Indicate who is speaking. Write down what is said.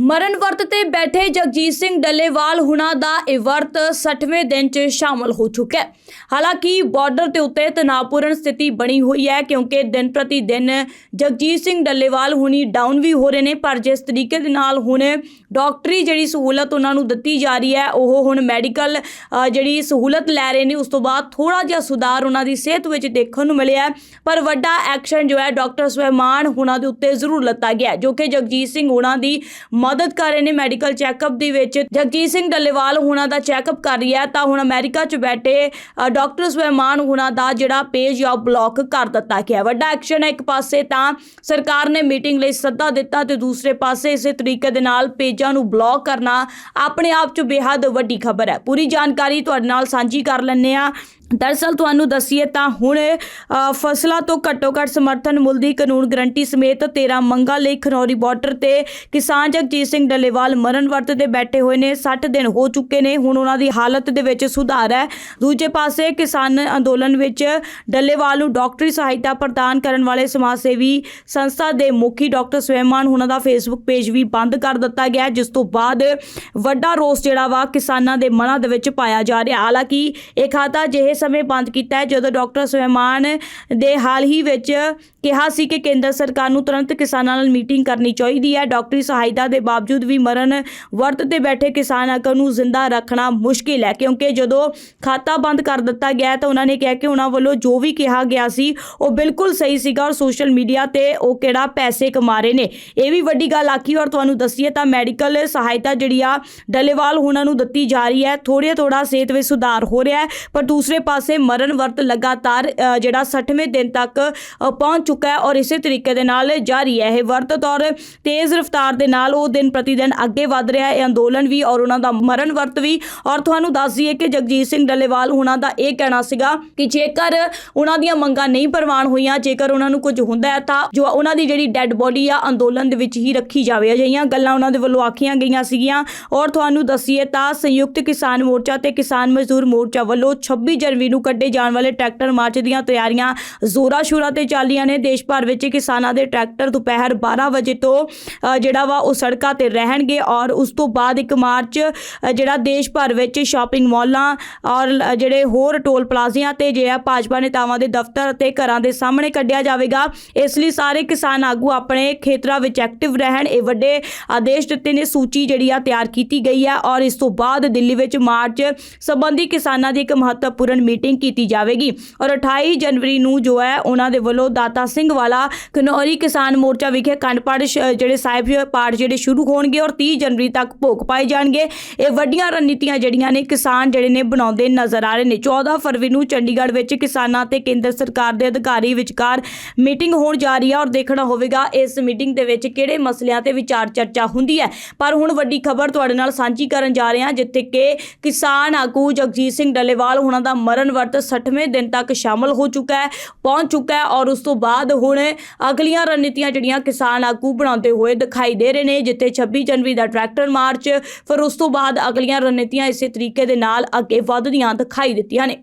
Speaker 1: ਮਰਨ ਵਰਤ ਤੇ ਬੈਠੇ ਜਗਜੀਤ ਸਿੰਘ ਡੱਲੇਵਾਲ ਹੁਣਾਂ ਦਾ ਇਹ ਵਰਤ 60ਵੇਂ ਦਿਨ 'ਚ ਸ਼ਾਮਲ ਹੋ ਚੁੱਕਾ ਹੈ। ਹਾਲਾਂਕਿ ਬਾਰਡਰ ਤੇ ਉੱਤੇ ਤਣਾਅਪੂਰਨ ਸਥਿਤੀ ਬਣੀ ਹੋਈ ਹੈ ਕਿਉਂਕਿ ਦਿਨ ਪ੍ਰਤੀ ਦਿਨ ਜਗਜੀਤ ਸਿੰਘ ਡੱਲੇਵਾਲ ਹੁਣੀ ਡਾਊਨ ਵੀ ਹੋ ਰਹੇ ਨੇ, ਪਰ ਜਿਸ ਤਰੀਕੇ ਦੇ ਨਾਲ ਹੁਣ ਡਾਕਟਰੀ ਜਿਹੜੀ ਸਹੂਲਤ ਉਹਨਾਂ ਨੂੰ ਦਿੱਤੀ ਜਾ ਰਹੀ ਹੈ, ਉਹ ਹੁਣ ਮੈਡੀਕਲ ਜਿਹੜੀ ਸਹੂਲਤ ਲੈ ਰਹੇ ਨੇ, ਉਸ ਤੋਂ ਬਾਅਦ ਥੋੜਾ ਜਿਹਾ ਸੁਧਾਰ ਉਹਨਾਂ ਦੀ ਸਿਹਤ ਵਿੱਚ ਦੇਖਣ ਨੂੰ ਮਿਲਿਆ ਪਰ ਵੱਡਾ ਐਕਸ਼ਨ ਜੋ ਹੈ ਡਾਕਟਰ ਸਵੈਮਾਨ ਹੁਣਾਂ ਦੇ ਉੱਤੇ ਜ਼ਰੂਰ ਲੱਤਾ ਗਿਆ ਜੋ ਕਿ ਜਗਜੀਤ ਸਿੰਘ ਹੁਣਾਂ ਦੀ ਮਦਦ ਕਰ ਰਹੇ ਨੇ ਮੈਡੀਕਲ ਚੈੱਕਅਪ ਦੇ ਵਿੱਚ। ਜਗਜੀਤ ਸਿੰਘ ਡੱਲੇਵਾਲ ਹੁਣਾਂ ਦਾ ਚੈੱਕਅਪ ਕਰ ਰਹੀ ਹੈ, ਤਾਂ ਹੁਣ ਅਮਰੀਕਾ 'ਚ ਬੈਠੇ ਡਾਕਟਰ ਸਵੈਮਾਨ ਹੁਣਾਂ ਦਾ ਜਿਹੜਾ ਪੇਜ ਆ ਬਲੌਕ ਕਰ ਦਿੱਤਾ ਗਿਆ ਵੱਡਾ ਐਕਸ਼ਨ ਹੈ ਇੱਕ ਪਾਸੇ ਤਾਂ ਸਰਕਾਰ ਨੇ ਮੀਟਿੰਗ ਲਈ ਸੱਦਾ ਦਿੱਤਾ ਤੇ ਦੂਸਰੇ ਪਾਸੇ ਇਸੇ ਤਰੀਕੇ ਦੇ ਨਾਲ ਪੇਜਾਂ ਨੂੰ ਬਲੌਕ ਕਰਨਾ ਆਪਣੇ ਆਪ 'ਚ ਬੇਹੱਦ ਵੱਡੀ ਖਬਰ ਹੈ। ਪੂਰੀ ਜਾਣਕਾਰੀ ਤੁਹਾਡੇ ਨਾਲ ਸਾਂਝੀ ਕਰ ਲੈਂਦੇ ਆ ਦਰਅਸਲ ਤੁਹਾਨੂੰ ਦੱਸੀਏ ਤਾਂ ਹੁਣ ਫਸਲਾਂ ਤੋਂ ਘੱਟੋ ਘੱਟ ਸਮਰਥਨ ਮੁੱਲ ਦੀ ਕਾਨੂੰਨ ਗਰੰਟੀ ਸਮੇਤ 13 ਮੰਗਾਂ ਲਈ ਖਨੌਰੀ ਬਾਰਡਰ ਤੇ ਕਿਸਾਨ ਜਗਜੀਤ ਸਿੰਘ ਡੱਲੇਵਾਲ ਮਰਨ ਵਰਤ ਤੇ ਬੈਠੇ ਹੋਏ ਨੇ। 60 ਦਿਨ ਹੋ ਚੁੱਕੇ ਨੇ। ਹੁਣ ਉਹਨਾਂ ਦੀ ਹਾਲਤ ਦੇ ਵਿੱਚ ਸੁਧਾਰ ਹੈ। ਦੂਜੇ ਪਾਸੇ ਕਿਸਾਨ ਅੰਦੋਲਨ ਵਿੱਚ ਡੱਲੇਵਾਲ ਨੂੰ ਡਾਕਟਰੀ ਸਹਾਇਤਾ ਪ੍ਰਦਾਨ ਕਰਨ ਵਾਲੇ ਸਮਾਜ ਸੇਵੀ ਸੰਸਥਾ ਦੇ ਮੁਖੀ ਡਾਕਟਰ ਸਵੈਮਾਨ ਉਹਨਾਂ ਦਾ ਫੇਸਬੁੱਕ ਪੇਜ ਵੀ ਬੰਦ ਕਰ ਦਿੱਤਾ ਗਿਆ ਜਿਸ ਤੋਂ ਬਾਅਦ ਵੱਡਾ ਰੋਸ ਜਿਹੜਾ ਵਾ ਕਿਸਾਨਾਂ ਦੇ ਮਨਾਂ ਦੇ ਵਿੱਚ ਪਾਇਆ ਜਾ ਰਿਹਾ ਹਾਲਾਂਕਿ ਇਹ ਖਾਤਾ ਜਿਹੇ ਸਮੇਂ ਬੰਦ ਕੀਤਾ ਹੈ, ਜਦੋਂ ਡਾਕਟਰ ਸਵੈਮਾਨ ਦੇ ਹਾਲ ਹੀ ਵਿੱਚ ਕਿਹਾ ਸੀ ਕਿ ਕੇਂਦਰ ਸਰਕਾਰ ਨੂੰ ਤੁਰੰਤ ਕਿਸਾਨਾਂ ਨਾਲ ਮੀਟਿੰਗ ਕਰਨੀ ਚਾਹੀਦੀ ਹੈ। ਡਾਕਟਰੀ ਸਹਾਇਤਾ ਦੇ ਬਾਵਜੂਦ ਵੀ ਮਰਨ ਵਰਤ ਤੇ ਬੈਠੇ ਕਿਸਾਨ ਆਗੂ ਨੂੰ ਜ਼ਿੰਦਾ ਰੱਖਣਾ ਮੁਸ਼ਕਿਲ ਹੈ, ਕਿਉਂਕਿ ਜਦੋਂ ਖਾਤਾ ਬੰਦ ਕਰ ਦਿੱਤਾ ਗਿਆ ਤਾਂ ਉਹਨਾਂ ਨੇ ਕਿਹਾ ਕਿ ਉਹਨਾਂ ਵੱਲੋਂ ਜੋ ਵੀ ਕਿਹਾ ਗਿਆ ਸੀ, ਉਹ ਬਿਲਕੁਲ ਸਹੀ ਸੀਗਾ ਔਰ ਸੋਸ਼ਲ ਮੀਡੀਆ ਤੇ ਉਹ ਕਿਹੜਾ ਪੈਸੇ ਕਮਾ ਰਹੇ ਨੇ। ਇਹ ਵੀ ਵੱਡੀ ਗੱਲ ਆਖੀ ਔਰ ਤੁਹਾਨੂੰ ਦੱਸੀਏ ਤਾਂ ਮੈਡੀਕਲ ਸਹਾਇਤਾ ਜਿਹੜੀ ਆ, ਡੱਲੇਵਾਲ ਉਹਨਾਂ ਨੂੰ ਦਿੱਤੀ ਜਾ ਰਹੀ ਹੈ। ਥੋੜ੍ਹਾ ਥੋੜਾ ਸਿਹਤ ਵਿੱਚ ਸੁਧਾਰ ਹੋ ਰਿਹਾ ਹੈ, ਪਰ ਦੂਸਰੇ ਪਾਸੇ ਮਰਨ ਵਰਤ ਲਗਾਤਾਰ ਜਿਹੜਾ 60ਵੇਂ ਦਿਨ ਤੱਕ ਪਹੁੰਚ ਚੁੱਕਾ ਹੈ ਔਰ ਇਸੇ ਤਰੀਕੇ ਦੇ ਨਾਲ ਜਾਰੀ ਹੈ ਇਹ ਵਰਤ। ਤੌਰ ਤੇਜ਼ ਰਫ਼ਤਾਰ ਦੇ ਨਾਲ ਉਹ ਦਿਨ ਪ੍ਰਤੀ ਦਿਨ ਅੱਗੇ ਵਧ ਰਿਹਾ ਹੈ। ਇਹ ਅੰਦੋਲਨ ਵੀ ਔਰ ਉਹਨਾਂ ਦਾ ਮਰਨ ਵਰਤ ਵੀ। ਔਰ ਤੁਹਾਨੂੰ ਦੱਸ ਦਈਏ ਕਿ ਜਗਜੀਤ ਸਿੰਘ ਡੱਲੇਵਾਲ ਉਹਨਾਂ ਦਾ ਇਹ ਕਹਿਣਾ ਸੀਗਾ ਕਿ ਜੇਕਰ ਉਹਨਾਂ ਦੀਆਂ ਮੰਗਾਂ ਨਹੀਂ ਪ੍ਰਵਾਨ ਹੋਈਆਂ, ਜੇਕਰ ਉਹਨਾਂ ਨੂੰ ਕੁਝ ਹੁੰਦਾ ਹੈ ਤਾਂ ਜੋ ਉਹਨਾਂ ਦੀ ਜਿਹੜੀ ਡੈੱਡ ਬੋਡੀ ਆ, ਅੰਦੋਲਨ ਦੇ ਵਿੱਚ ਹੀ ਰੱਖੀ ਜਾਵੇ। ਅਜਿਹੀਆਂ ਗੱਲਾਂ ਉਹਨਾਂ ਦੇ ਵੱਲੋਂ ਆਖੀਆਂ ਗਈਆਂ ਸੀਗੀਆਂ। ਔਰ ਤੁਹਾਨੂੰ ਦੱਸੀਏ ਤਾਂ ਸੰਯੁਕਤ ਕਿਸਾਨ ਮੋਰਚਾ ਤੇ ਕਿਸਾਨ ਮਜ਼ਦੂਰ ਮੋਰਚਾ ਵੱਲੋਂ 26 ਜਨਵਰੀ ਨੂੰ ਕੱਢੇ ਜਾਣ ਵਾਲੇ ਟਰੈਕਟਰ ਮਾਰਚ ਦੀਆਂ ਤਿਆਰੀਆਂ ਜ਼ੋਰਾ ਸ਼ੋਰਾ ਤੇ ਚੱਲੀਆਂ ਨੇ। ਦੇਸ਼ ਭਰ ਵਿੱਚ ਕਿਸਾਨਾਂ ਦੇ ਟਰੈਕਟਰ ਦੁਪਹਿਰ 12 ਵਜੇ ਤੋਂ ਜਿਹੜਾ ਵਾ ਉਹ ਸੜਕ ਤੇ ਰਹਿਣਗੇ ਔਰ ਉਸ ਤੋਂ ਬਾਅਦ ਇੱਕ ਮਾਰਚ ਜਿਹੜਾ ਦੇਸ਼ ਭਰ ਵਿੱਚ ਸ਼ਾਪਿੰਗ ਮਾਲਾਂ ਔਰ ਜਿਹੜੇ ਹੋਰ ਟੋਲ ਪਲਾਜ਼ਿਆਂ ਤੇ ਜਿਹੜਾ ਭਾਜਪਾ ਨੇਤਾਵਾਂ ਦੇ ਦਫ਼ਤਰ ਅਤੇ ਘਰਾਂ ਦੇ ਸਾਹਮਣੇ ਕੱਢਿਆ ਜਾਵੇਗਾ। ਇਸ ਲਈ ਸਾਰੇ ਕਿਸਾਨ ਆਗੂ ਆਪਣੇ ਖੇਤਰਾਂ ਵਿੱਚ ਐਕਟਿਵ ਰਹਿਣ, ਇਹ ਵੱਡੇ ਆਦੇਸ਼ ਦਿੱਤੇ ਨੇ, ਸੂਚੀ ਜਿਹੜੀ ਆ ਤਿਆਰ ਕੀਤੀ ਗਈ ਹੈ ਔਰ ਇਸ ਤੋਂ ਬਾਅਦ ਦਿੱਲੀ ਵਿੱਚ ਮਾਰਚ ਸੰਬੰਧੀ ਕਿਸਾਨਾਂ ਦੀ ਇੱਕ ਮਹੱਤਵਪੂਰਨ ਮੀਟਿੰਗ ਕੀਤੀ ਜਾਵੇਗੀ। ਔਰ 28 ਜਨਵਰੀ ਨੂੰ ਜੋ ਹੈ, ਉਹਨਾਂ ਦੇ ਵੱਲੋਂ ਦਾਤਾ ਸਿੰਘ ਵਾਲਾ ਕਨੌਰੀ ਕਿਸਾਨ ਮੋਰਚਾ ਵਿਖੇ ਅਖੰਡ ਪਾਠ, ਸ਼- ਜਿਹੜੇ ਸਾਹਿਬ ਪਾਠ ਜਿਹੜੇ ਸ਼ੁਰੂ ਹੋਣਗੇ ਔਰ 30 ਜਨਵਰੀ ਤੱਕ ਭੋਗ ਪਾਏ ਜਾਣਗੇ। ਇਹ ਵੱਡੀਆਂ ਰਣਨੀਤੀਆਂ ਜਿਹੜੀਆਂ ਨੇ ਕਿਸਾਨ ਜਿਹੜੇ ਨੇ ਬਣਾਉਂਦੇ ਨਜ਼ਰ ਆ ਰਹੇ ਨੇ। 14 ਫਰਵਰੀ ਨੂੰ ਚੰਡੀਗੜ੍ਹ ਵਿੱਚ ਕਿਸਾਨਾਂ ਤੇ ਕੇਂਦਰ ਸਰਕਾਰ ਦੇ ਅਧਿਕਾਰੀ ਵਿਚਕਾਰ ਮੀਟਿੰਗ ਹੋਣ ਜਾ ਰਹੀ ਹੈ ਔਰ ਦੇਖਣਾ ਹੋਵੇਗਾ ਇਸ ਮੀਟਿੰਗ ਦੇ ਵਿੱਚ ਕਿਹੜੇ ਮਸਲਿਆਂ ਤੇ ਵਿਚਾਰ ਚਰਚਾ ਹੁੰਦੀ ਹੈ। ਪਰ ਹੁਣ ਵੱਡੀ ਖਬਰ ਤੁਹਾਡੇ ਨਾਲ ਸਾਂਝੀ ਕਰਨ ਜਾ ਰਹੇ ਹਾਂ, ਜਿੱਥੇ ਕਿ ਕਿਸਾਨ ਆਗੂ ਜਗਜੀਤ ਸਿੰਘ ਡੱਲੇਵਾਲ ਉਹਨਾਂ ਦਾ ਮਰਨ ਵਰਤ 60ਵੇਂ ਦਿਨ ਤੱਕ ਸ਼ਾਮਲ ਹੋ ਚੁੱਕਾ ਹੈ, ਪਹੁੰਚ ਚੁੱਕਾ ਹੈ ਔਰ ਉਸ ਤੋਂ ਬਾਅਦ ਹੁਣ ਅਗਲੀਆਂ ਰਣਨੀਤੀਆਂ ਜਿਹੜੀਆਂ ਕਿਸਾਨ ਆਗੂ ਬਣਾਉਂਦੇ ਹੋਏ ਦਿਖਾਈ ਦੇ ਰਹੇ ਨੇ ਜਿੱਥੇ 26 ਜਨਵਰੀ ਦਾ ਟਰੈਕਟਰ ਮਾਰਚ, ਫਿਰ ਉਸ ਤੋਂ ਬਾਅਦ ਅਗਲੀਆਂ ਰਣਨੀਤੀਆਂ ਇਸੇ ਤਰੀਕੇ ਦੇ ਨਾਲ ਅੱਗੇ ਵਧਦੀਆਂ ਦਿਖਾਈ ਦਿੱਤੀਆਂ ਨੇ।